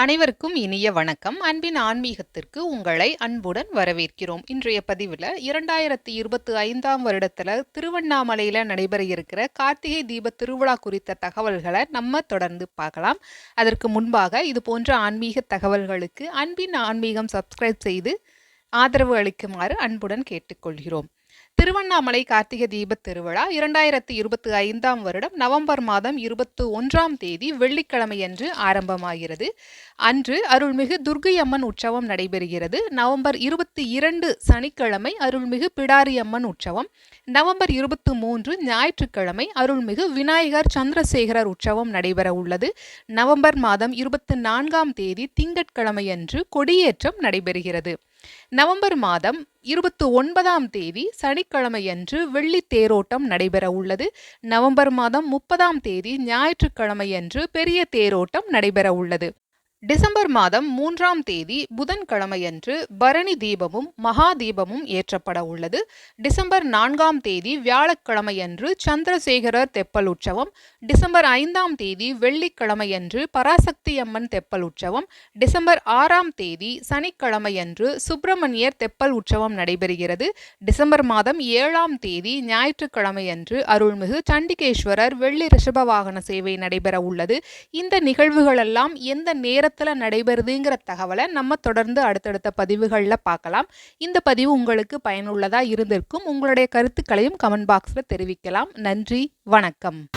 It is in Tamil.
அனைவருக்கும் இனிய வணக்கம். அன்பின் ஆன்மீகத்திற்கு உங்களை அன்புடன் வரவேற்கிறோம். இன்றைய பதிவில் இரண்டாயிரத்தி இருபத்தி ஐந்தாம் வருடத்தில் திருவண்ணாமலையில் நடைபெற இருக்கிற கார்த்திகை தீப திருவிழா குறித்த தகவல்களை நம்ம தொடர்ந்து பார்க்கலாம். அதற்கு முன்பாக இது போன்ற ஆன்மீக தகவல்களுக்கு அன்பின் ஆன்மீகம் சப்ஸ்கிரைப் செய்து ஆதரவு அளிக்குமாறு அன்புடன் கேட்டுக்கொள்கிறோம். திருவண்ணாமலை கார்த்திகை தீப திருவிழா இரண்டாயிரத்தி இருபத்தி ஐந்தாம் வருடம் நவம்பர் மாதம் இருபத்தி ஒன்றாம் தேதி வெள்ளிக்கிழமையன்று ஆரம்பமாகிறது. அன்று அருள்மிகு துர்கையம்மன் உற்சவம் நடைபெறுகிறது. நவம்பர் இருபத்தி இரண்டு சனிக்கிழமை அருள்மிகு பிடாரி அம்மன் உற்சவம். நவம்பர் இருபத்தி மூன்று ஞாயிற்றுக்கிழமை அருள்மிகு விநாயகர் சந்திரசேகரர் உற்சவம் நடைபெற உள்ளது. நவம்பர் மாதம் இருபத்தி நான்காம் தேதி திங்கட்கிழமையன்று கொடியேற்றம் நடைபெறுகிறது. நவம்பர் மாதம் இருபத்தி ஒன்பதாம் தேதி சனிக்கிழமையன்று வெள்ளி தேரோட்டம் நடைபெற உள்ளது. நவம்பர் மாதம் முப்பதாம் தேதி ஞாயிற்றுக்கிழமையன்று பெரிய தேரோட்டம் நடைபெற உள்ளது. டிசம்பர் மாதம் மூன்றாம் தேதி புதன்கிழமையன்று பரணி தீபமும் மகா தீபமும் ஏற்றப்பட உள்ளது. டிசம்பர் நான்காம் தேதி வியாழக்கிழமையன்று சந்திரசேகரர் தெப்பல் உற்சவம். டிசம்பர் ஐந்தாம் தேதி வெள்ளிக்கிழமையன்று பராசக்தி அம்மன் தெப்பல் உற்சவம். டிசம்பர் ஆறாம் தேதி சனிக்கிழமையன்று சுப்பிரமணியர் தெப்பல் உற்சவம் நடைபெறுகிறது. டிசம்பர் மாதம் ஏழாம் தேதி ஞாயிற்றுக்கிழமையன்று அருள்மிகு சண்டிகேஸ்வரர் வெள்ளி ரிஷப வாகன சேவை நடைபெற உள்ளது. இந்த நிகழ்வுகளெல்லாம் எந்த நேர நேரத்தில் நடைபெறுதுங்கிற தகவலை நம்ம தொடர்ந்து அடுத்தடுத்த பதிவுகளில் பார்க்கலாம். இந்த பதிவு உங்களுக்கு பயனுள்ளதாக இருந்திருக்கும். உங்களுடைய கருத்துக்களையும் கமெண்ட் பாக்ஸில் தெரிவிக்கலாம். நன்றி வணக்கம்.